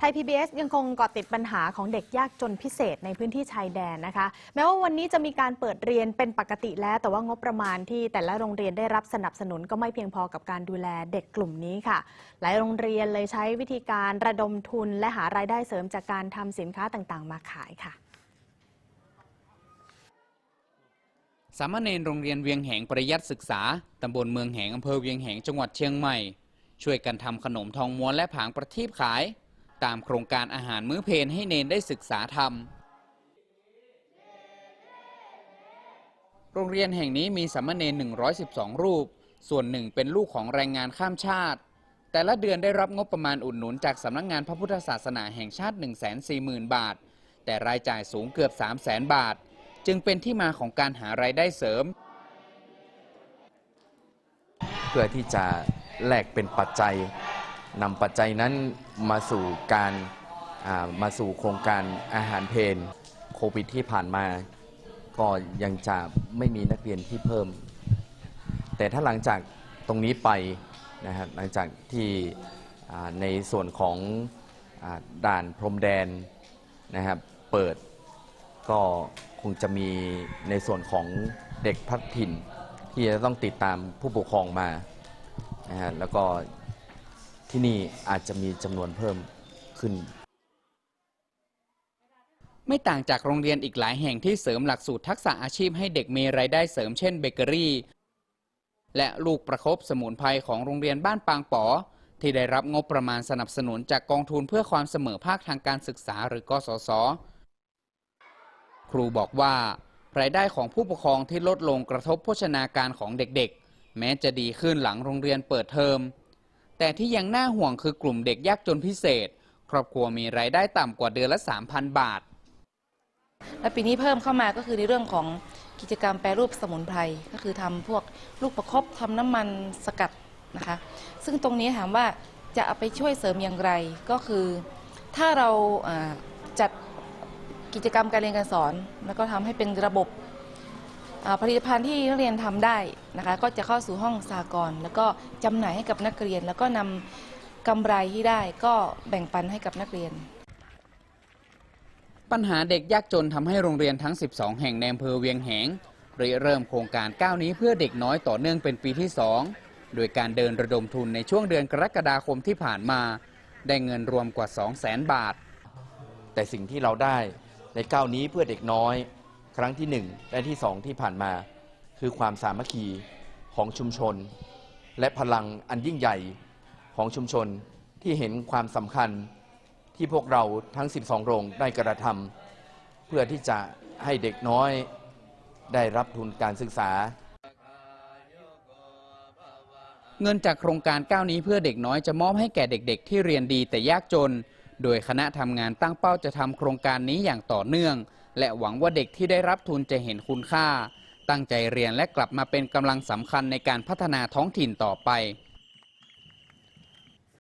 ไทย PBS ยังคงเกาะติดปัญหาของเด็กยากจนพิเศษในพื้นที่ชายแดนนะคะ แม้ว่าวันนี้จะมีการเปิดเรียนเป็นปกติแล้ว แต่ว่างบประมาณที่แต่ละโรงเรียนได้รับสนับสนุนก็ไม่เพียงพอกับการดูแลเด็กกลุ่มนี้ค่ะ หลายโรงเรียนเลยใช้วิธีการระดมทุนและหารายได้เสริมจากการทำสินค้าต่างๆ มาขายค่ะ สามเณรโรงเรียนเวียงแหงประยัดศึกษาตำบลเมืองแหงอำเภอเวียงแหงจังหวัดเชียงใหม่ ช่วยกันทำขนมทองม้วนและผางประทีปขาย ตามโครงการอาหารมื้อเพลให้เนนได้ศึกษาทำโรงเรียนแห่งนี้มีสามเณร112 รูป ส่วนหนึ่งเป็นลูกของแรงงานข้ามชาติ แต่ละเดือนได้รับงบประมาณอุดหนุนจากสำนักงงานพระพุทธศาสนาแห่งชาติ 140,000 บาท แต่รายจ่ายสูงเกือบ 300,000 บาท จึงเป็นที่มาของการหารายได้เสริม เพื่อที่จะแลกเป็นปัจจัย นำปัจจัยนั้นมาสู่การมาสู่โครงการอาหารเพนโควิดที่ผ่านมาก็ยังจะไม่มีนักเรียนที่เพิ่ม แต่ถ้าหลังจากตรงนี้ไปนะฮะหลังจากที่ในส่วนของอด่านพรมแดนนะครับเปิดก็คงจะมีในส่วนของเด็กพัดถิ่น ที่จะต้องติดตามผู้ปกครองมานะฮะแล้วก็ ที่นี่อาจจะมีจำนวนเพิ่มขึ้น ไม่ต่างจากโรงเรียนอีกหลายแห่งที่เสริมหลักสูตรทักษะอาชีพให้เด็กมีรายได้เสริมเช่นเบเกอรี่ และลูกประคบสมุนไพรของโรงเรียนบ้านปางป๋อที่ได้รับงบประมาณสนับสนุนจากกองทุนเพื่อความเสมอภาคทางการศึกษาหรือกสศครูบอกว่ารายได้ของผู้ปกครองที่ลดลงกระทบโภชนาการของเด็กๆ แม้จะดีขึ้นหลังโรงเรียนเปิดเทอม แต่ที่ยังน่าห่วงคือกลุ่มเด็กยากจนพิเศษ ครอบครัวมีรายได้ต่ำกว่าเดือนละ 3,000 บาท และปีนี้เพิ่มเข้ามาก็คือในเรื่องของกิจกรรมแปรรูปสมุนไพรก็คือทำพวกลูกประคบทำน้ำมันสกัดนะคะ ซึ่งตรงนี้ถามว่าจะเอาไปช่วยเสริมอย่างไรก็คือ ถ้าเราอ่าจัดกิจกรรมการเรียนการสอน แล้วก็ทำให้เป็นระบบ ผลิตภัณฑ์ที่นักเรียนทำได้นะคะก็จะเข้าสู่ห้องสากลแล้วก็จำหน่ายให้กับนักเรียน แล้วก็นำกำไรที่ได้ก็แบ่งปันให้กับนักเรียน ปัญหาเด็กยากจนทำให้โรงเรียนทั้ง 12 แห่งในอำเภอเวียงแหงริเริ่มโครงการก้าวนี้เพื่อเด็กน้อยต่อเนื่องเป็นปีที่ 2 โดยการเดินระดมทุนในช่วงเดือนกรกฎาคมที่ผ่านมา ได้เงินรวมกว่า 2 0 0แสนบาท แต่สิ่งที่เราได้ในก้าวนี้เพื่อเด็กน้อย ครั้งที่หนึ่งและที่สองที่ผ่านมา คือความสามัคคีของชุมชน และพลังอันยิ่งใหญ่ของชุมชนที่เห็นความสำคัญที่พวกเราทั้ง 12 โรงได้กระทำเพื่อที่จะให้เด็กน้อยได้รับทุนการศึกษา เงินจากโครงการก้าวนี้เพื่อเด็กน้อยจะมอบให้แก่เด็กๆ ที่เรียนดีแต่ยากจน โดยคณะทำงานตั้งเป้าจะทำโครงการนี้อย่างต่อเนื่อง และหวังว่าเด็กที่ได้รับทุนจะเห็นคุณค่า ตั้งใจเรียนและกลับมาเป็นกำลังสำคัญในการพัฒนาท้องถิ่นต่อไป